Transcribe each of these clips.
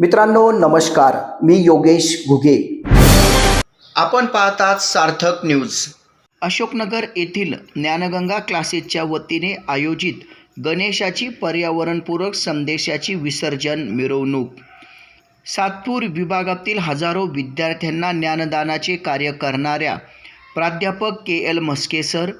मित्रांनो नमस्कार. मी योगेश घुगे. आपण पाहतात सार्थक न्यूज. अशोकनगर येथील ज्ञानगंगा क्लासेसच्या वतीने आयोजित गणेशाची पर्यावरणपूरक संदेशाची विसर्जन मिरवणूक. सातपूर विभागातील हजारो विद्यार्थ्यांना ज्ञानदानाचे कार्य करणाऱ्या प्राध्यापक के एल म्हस्के सर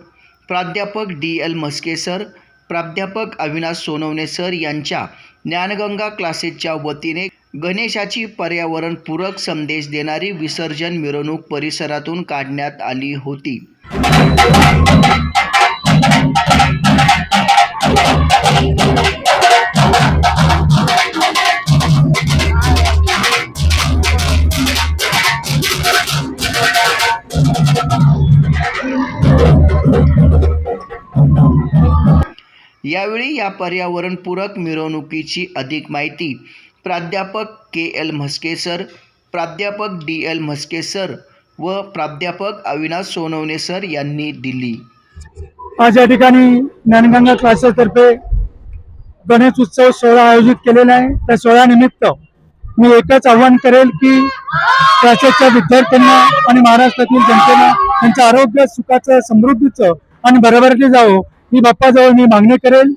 प्राध्यापक डी एल म्हस्के सर प्राध्यापक अविनाश सोनवणे सर यांच्या ज्ञानगंगा क्लासेसच्या वतीने गणेशाची पर्यावरणपूरक संदेश देणारी विसर्जन मिरवणूक परिसरातून काढण्यात आली होती. यावेळी या पर्यावरणपूरक मिरवणुकीची अधिक माहिती प्राध्यापक के एल म्हस्के सर प्राध्यापक डी एल म्हस्के सर व प्राध्यापक अविनाश सोनवणे सर यांनी दिली. आज या ठिकाणी ज्ञानगंगा क्लासेसतर्फे गणेश उत्सव सोहळा आयोजित केलेला आहे. त्या सोहळ्यानिमित्त मी एकच आव्हान करेल की क्लासेसच्या विद्यार्थ्यांना आणि महाराष्ट्रातील जनतेला त्यांचं आरोग्य सुखाचं समृद्धीचं आणि बरोबरीने जावं ही बाप्पाजवळ मी मागणी करेल.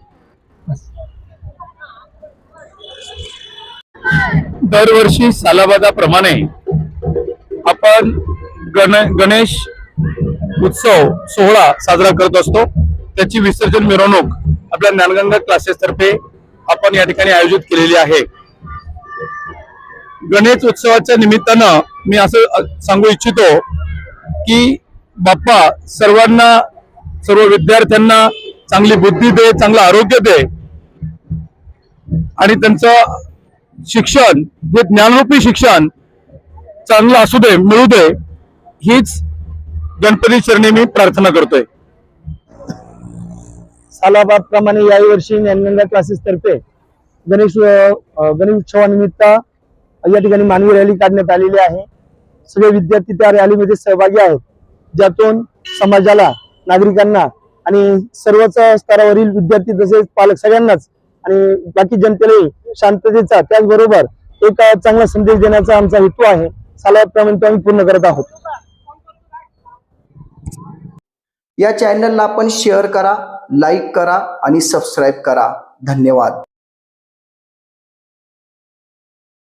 दरवर्षी सालाबादाप्रमाणे आपण गण गणेश उत्सव सोहळा साजरा करत असतो. त्याची विसर्जन मिरवणूक आपल्या ज्ञानगंगा क्लासेस तर्फे आपण या ठिकाणी आयोजित केलेली आहे. गणेश उत्सवाच्या निमित्तानं मी असं सांगू इच्छितो की बाप्पा सर्वांना सर्व विद्यार्थ्यांना चांगली बुद्धी दे चांगलं आरोग्य दे. आणि त्यांचं शिक्षण हे ज्ञानरूपी शिक्षण चांगलं असू दे मिळू दे हीच गणपती चरणी मी प्रार्थना करतोय. सालाबाद प्रमाणे याही वर्षी ज्ञानगंगा क्लासेस तर्फे गणेश गणेश उत्सवानिमित्त या ठिकाणी मानवी रॅली काढण्यात आलेली आहे. सगळे विद्यार्थी त्या रॅलीमध्ये सहभागी आहेत. ज्यातून समाजाला नागरिकांना आणि सर्वच स्तरावरील विद्यार्थी तसेच पालक सगळ्यांनाच आणि बाकी जनतेलाही शांततेचा त्याचबरोबर एक चांगला संदेश देण्याचा आमचा हेतू आहे. सालाबादप्रमाणे तो आम्ही पूर्ण करत आहोत. या चॅनलला आपण शेअर करा लाईक करा आणि सबस्क्राईब करा. धन्यवाद.